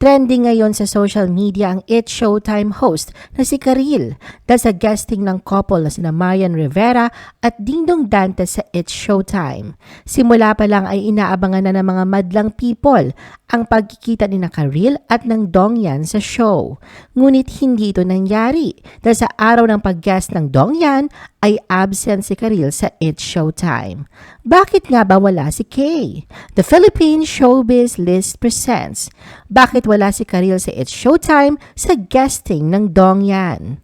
Trending ngayon sa social media ang It Showtime host na si Karil dahil sa guesting ng couple na sina Marian Rivera at Dingdong Dantes sa It Showtime. Simula pa lang ay inaabangan na ng mga madlang people ang pagkikita ni na Karil at ng Dongyan sa show. Ngunit hindi ito nangyari dahil sa araw ng pag-guest ng Dongyan ay absent si Karil sa It Showtime. Bakit nga ba wala si Kay? The Philippine Showbiz List presents Bakit wala si Karil sa It's Showtime sa guesting ng Dongyan?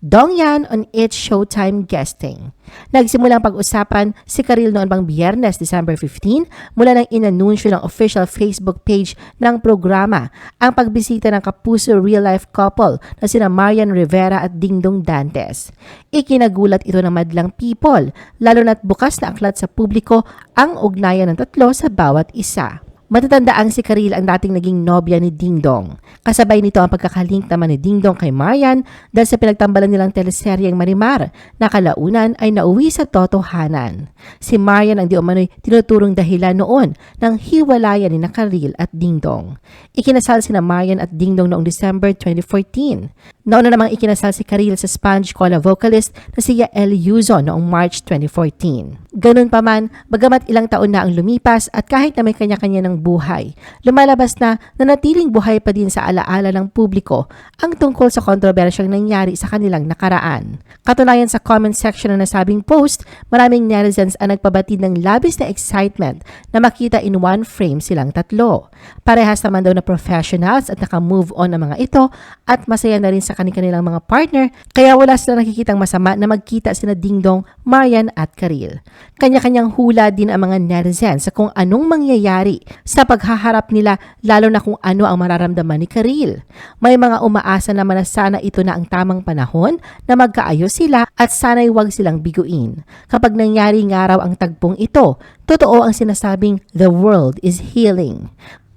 Dongyan on It's Showtime guesting. Nagsimulang pag-usapan si Karil noon pang biyernes, December 15, mula nang inanunsyo ng official Facebook page ng programa ang pagbisita ng kapuso real-life couple na sina Marian Rivera at Dingdong Dantes. Ikinagulat ito ng madlang people, lalo na't bukas na aklat sa publiko ang ugnayan ng tatlo sa bawat isa. Matatandaang si Karil ang dating naging nobya ni Ding Dong. Kasabay nito ang pagkakalink naman ni Ding Dong kay Marian dahil sa pinagtambalan nilang teleseryeng Marimar na kalaunan ay nauwi sa totohanan. Si Marian ang di umano'y tinuturong dahilan noon ng hiwalayan ni na Karil at Ding Dong. Ikinasal si na Marian at Ding Dong noong December 2014. Nauna namang ikinasal si Karil sa Sponge Cola vocalist na si Yael Yuzo noong March 2014. Ganun pa man, bagamat ilang taon na ang lumipas at kahit na may kanya-kanya ng buhay, lumalabas na nanatiling buhay pa din sa alaala ng publiko ang tungkol sa kontrobersyang nangyari sa kanilang nakaraan. Katunayan sa comment section ng nasabing post, maraming netizens ang nagpabatid ng labis na excitement na makita in one frame silang tatlo. Parehas naman daw na professionals at naka-move on ang mga ito at masaya na rin sa kanilang mga partner kaya wala sila nakikitang masama na magkita sina Dingdong, Marian at Karil. Kanya-kanyang hula din ang mga netizens sa kung anong mangyayari sa paghaharap nila lalo na kung ano ang mararamdaman ni Karil. May mga umaasa naman na sana ito na ang tamang panahon na magkaayos sila at sana'y huwag silang biguin. Kapag nangyari nga raw ang tagpong ito, totoo ang sinasabing the world is healing.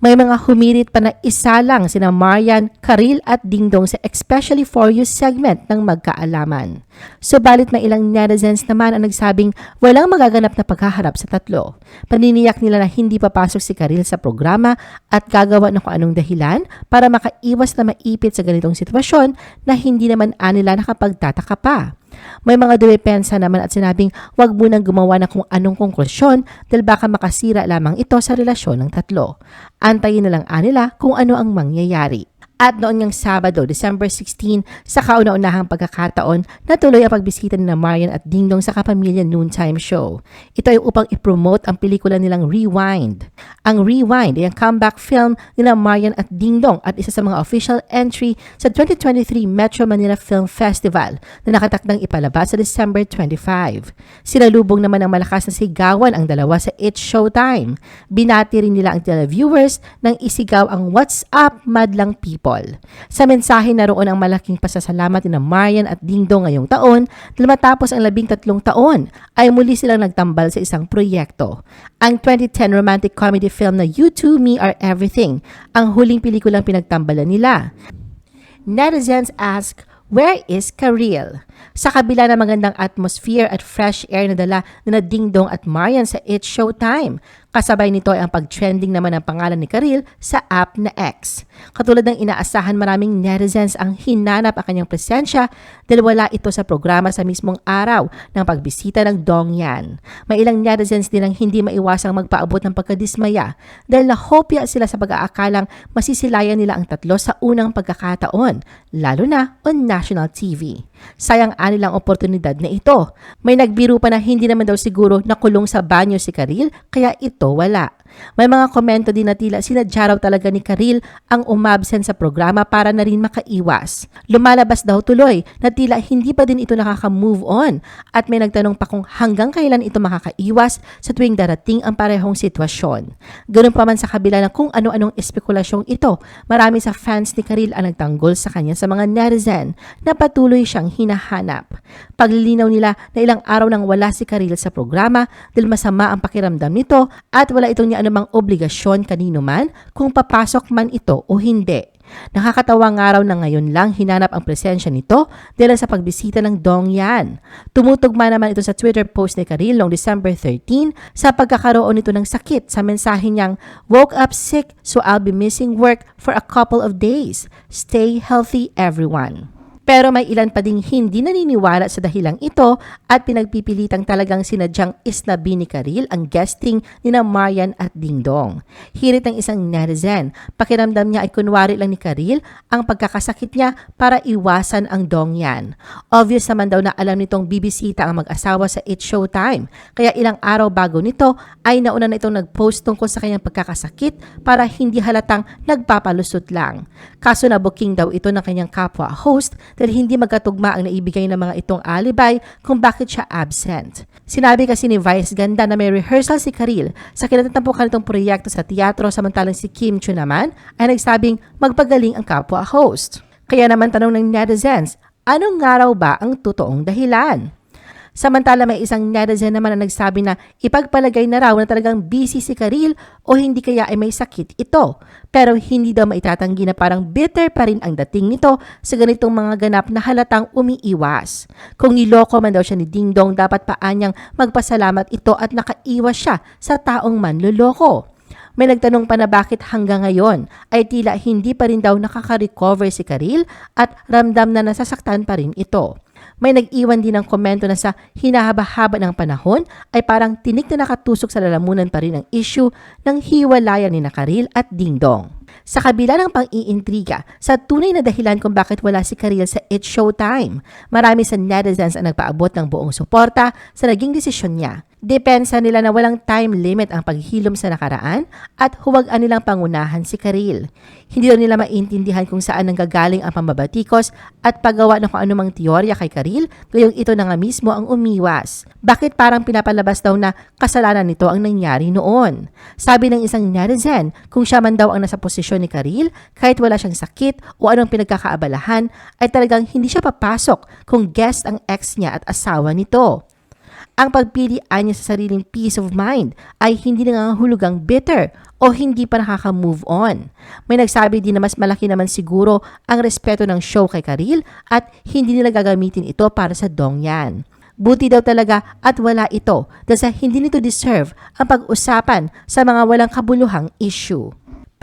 May mga humirit pa na isa lang sina Marian, Karil at Dingdong sa Especially For You segment ng magkaalaman. Subalit may ilang netizens naman ang nagsabing walang magaganap na paghaharap sa tatlo. Paniniyak nila na hindi papasok si Karil sa programa at gagawa ng kung anong dahilan para makaiwas na maipit sa ganitong sitwasyon na hindi naman anila nakapagtataka pa. May mga dumepensa naman at sinabing wag munang gumawa ng kung anong konklusyon dahil baka makasira lamang ito sa relasyon ng tatlo. Antayin na lang anila kung ano ang mangyayari. At noon ngang Sabado, December 16, sa kauna-unahang pagkakataon, natuloy ang pagbisita ni Marian at Dingdong sa Kapamilya Noontime Show. Ito ay upang ipromote ang pelikula nilang Rewind. Ang Rewind ay ang comeback film ni na Marian at Dingdong at isa sa mga official entry sa 2023 Metro Manila Film Festival na nakatakdang ipalabas sa December 25. Sinalubong naman ng malakas na sigawan ang dalawa sa It's Showtime. Binati rin nila ang televiewers nang isigaw ang What's Up Madlang People people. Sa mensahe naroon ang malaking pasasalamat ni Marian at Dingdong ngayong taon dahil matapos ang labing tatlong taon ay muli silang nagtambal sa isang proyekto. Ang 2010 romantic comedy film na You Two Me Are Everything ang huling pelikulang pinagtambalan nila. Netizens ask, where is Karil? Sa kabila ng magandang atmosphere at fresh air na dala na Dingdong at Marian sa It's Showtime, Kasabay nito ay ang pag-trending naman ng pangalan ni Karil sa app na X. Katulad ng inaasahan maraming netizens ang hinanap ang kanyang presensya dahil wala ito sa programa sa mismong araw ng pagbisita ng Dongyan. May ilang netizens din ang hindi maiwasang magpaabot ng pagkadismaya dahil nahopya sila sa pag-aakalang masisilayan nila ang tatlo sa unang pagkakataon, lalo na on national TV. Sayang anilang oportunidad na ito. May nagbiro pa na hindi naman daw siguro nakulong sa banyo si Karil kaya ito ito wala. May mga komento din na tila sinadya raw talaga ni Karil ang umabsent sa programa para na rin makaiwas. Lumalabas daw tuloy na tila hindi pa din ito nakaka-move on at may nagtanong pa kung hanggang kailan ito makakaiwas sa tuwing darating ang parehong sitwasyon. Ganun pa man sa kabila na kung ano-anong espekulasyong ito, marami sa fans ni Karil ang nagtanggol sa kanya sa mga netizen na patuloy siyang hinahanap. Paglilinaw nila na ilang araw nang wala si Karil sa programa dahil masama ang pakiramdam nito at wala itong niya anumang obligasyon kanino man kung papasok man ito o hindi. Nakakatawang araw na ngayon lang hinanap ang presensya nito dahil sa pagbisita ng Dong Yan. Tumutugma naman ito sa Twitter post ni Karil noong December 13 sa pagkakaroon nito ng sakit sa mensahe niyang Woke up sick so I'll be missing work for a couple of days. Stay healthy everyone. Pero may ilan pa ding hindi naniniwala sa dahilang ito at pinagpipilitang talagang sinadyang isnabi ni Karil ang guesting ni na Marian at Dingdong. Hirit ng isang netizen, pakiramdam niya ay kunwari lang ni Karil ang pagkakasakit niya para iwasan ang dong yan. Obvious naman daw na alam nitong bibisita ang mag-asawa sa It Showtime, kaya ilang araw bago nito ay nauna na itong nag-post tungkol sa kanyang pagkakasakit para hindi halatang nagpapalusot lang. Kaso na booking daw ito ng kanyang kapwa host dahil hindi magkatugma ang naibigay ng mga itong alibay kung bakit siya absent. Sinabi kasi ni Vice Ganda na may rehearsal si Karil sa kinatatampukan nitong proyekto sa teatro samantalang si Kim Chu naman ay nagsabing magpagaling ang kapwa host. Kaya naman tanong ng netizens, anong nga raw ba ang totoong dahilan? Samantala may isang netizen naman na nagsabi na ipagpalagay na raw na talagang busy si Karil o hindi kaya ay may sakit ito. Pero hindi daw maitatanggi na parang bitter pa rin ang dating nito sa ganitong mga ganap na halatang umiiwas. Kung niloko man daw siya ni Ding Dong, dapat paanyang magpasalamat ito at nakaiwas siya sa taong manluloko. May nagtanong pa na bakit hanggang ngayon ay tila hindi pa rin daw nakaka-recover si Karil at ramdam na nasasaktan pa rin ito. May nag-iwan din ng komento na sa hinahaba-haba ng panahon ay parang tinik na nakatusok sa lalamunan pa rin ang issue ng hiwalayan ni Nakaril at Dingdong. Sa kabila ng pang-iintriga sa tunay na dahilan kung bakit wala si Karil sa It's Showtime, marami sa netizens ang nagpaabot ng buong suporta sa naging desisyon niya. Depensa nila na walang time limit ang paghilom sa nakaraan at huwag nilang pangunahan si Karil. Hindi daw nila maintindihan kung saan nanggagaling ang pambabatikos at paggawa ng kung anumang teorya kay Karil, gayong ito na nga mismo ang umiwas. Bakit parang pinapalabas daw na kasalanan nito ang nangyari noon? Sabi ng isang netizen, kung siya man daw ang nasa posisyon ni Karil, kahit wala siyang sakit o anong pinagkakaabalahan, ay talagang hindi siya papasok kung guest ang ex niya at asawa nito. Ang pagpili niya sa sariling peace of mind ay hindi nangangahulugang bitter o hindi pa nakaka-move on. May nagsabi din na mas malaki naman siguro ang respeto ng show kay Karil at hindi nila gagamitin ito para sa dong yan. Buti daw talaga at wala ito dahil sa hindi nito deserve ang pag-usapan sa mga walang kabuluhang issue.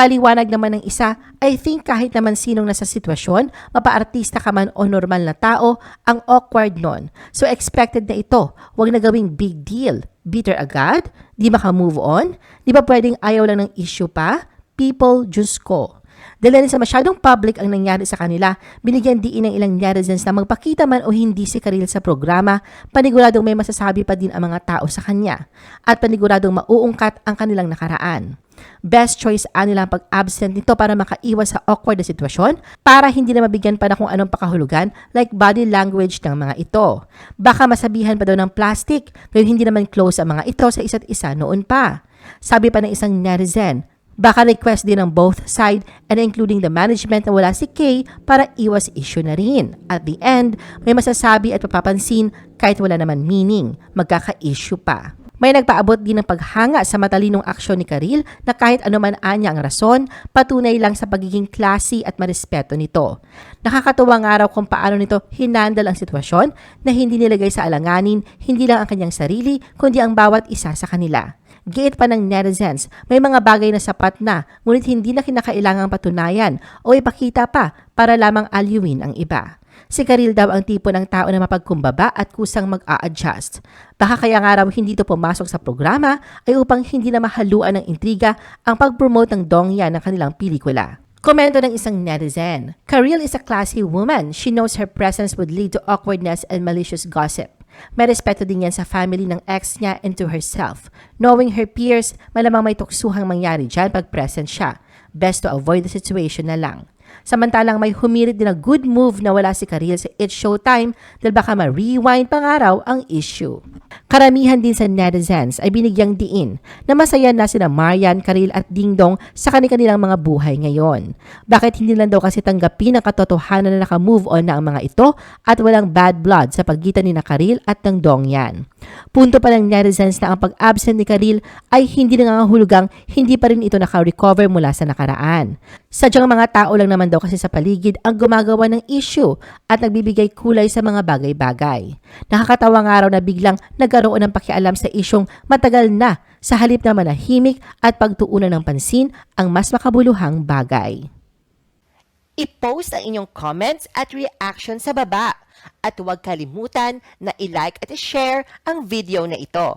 Paliwanag naman ng isa, I think kahit naman sinong nasa sitwasyon, mapa-artista ka man o normal na tao, ang awkward nun. So expected na ito, wag na gawing big deal. Bitter agad? Di maka-move on? Di ba pwedeng ayaw lang ng issue pa? People, Diyos ko. Dahil sa masyadong public ang nangyari sa kanila, binigyan diin ng ilang netizens na magpakita man o hindi si Karil sa programa, paniguradong may masasabi pa din ang mga tao sa kanya. At paniguradong mauungkat ang kanilang nakaraan. Best choice nila ang pag-absent nito para makaiwas sa awkward na sitwasyon para hindi na mabigyan pa na kung anong pakahulugan like body language ng mga ito. Baka masabihan pa daw ng plastic pero hindi naman close ang mga ito sa isa't isa noon pa. Sabi pa ng isang netizen, Baka request din ng both side and including the management na wala si Kay para iwas issue na rin. At the end, may masasabi at papapansin kahit wala naman meaning, magkaka-issue pa. May nagpaabot din ng paghanga sa matalinong aksyon ni Karil na kahit anuman anya ang rason, patunay lang sa pagiging classy at marespeto nito. Nakakatuwang araw kung paano nito hinandal ang sitwasyon na hindi nilagay sa alanganin hindi lang ang kanyang sarili kundi ang bawat isa sa kanila. Giit pa ng netizens, may mga bagay na sapat na ngunit hindi na kinakailangang patunayan o ipakita pa para lamang alyuin ang iba. Si Karil daw ang tipo ng tao na mapagkumbaba at kusang mag-a-adjust. Baka kaya nga raw hindi ito pumasok sa programa ay upang hindi na mahaluan ng intriga ang pag-promote ng dongya ng kanilang pelikula. Komento ng isang netizen, Karil is a classy woman. She knows her presence would lead to awkwardness and malicious gossip. May respeto din yan sa family ng ex niya and to herself. Knowing her peers, malamang may tuksuhang mangyari dyan pag present siya. Best to avoid the situation na lang. Samantalang may humirit din na good move na wala si Karil sa It's Showtime dahil baka ma-rewind pang araw ang issue. Karamihan din sa netizens ay binigyang diin na masaya na sina Marian, Karil at Dingdong sa kanilang mga buhay ngayon. Bakit hindi lang daw kasi tanggapin ang katotohanan na naka-move on na ang mga ito at walang bad blood sa pagitan ni na Karil at ng Dong yan. Punto pa ng netizens na ang pag-absent ni Karil ay hindi nangangahulugang hindi pa rin ito naka-recover mula sa nakaraan. Sadyang mga tao lang naman daw kasi sa paligid ang gumagawa ng issue at nagbibigay kulay sa mga bagay-bagay. Nakakatawa nga raw na biglang nagkaroon ng pakialam sa isyong matagal na sa halip na manahimik at pagtuunan ng pansin ang mas makabuluhang bagay. I-post ang inyong comments at reaction sa baba. At huwag kalimutan na i-like at i-share ang video na ito.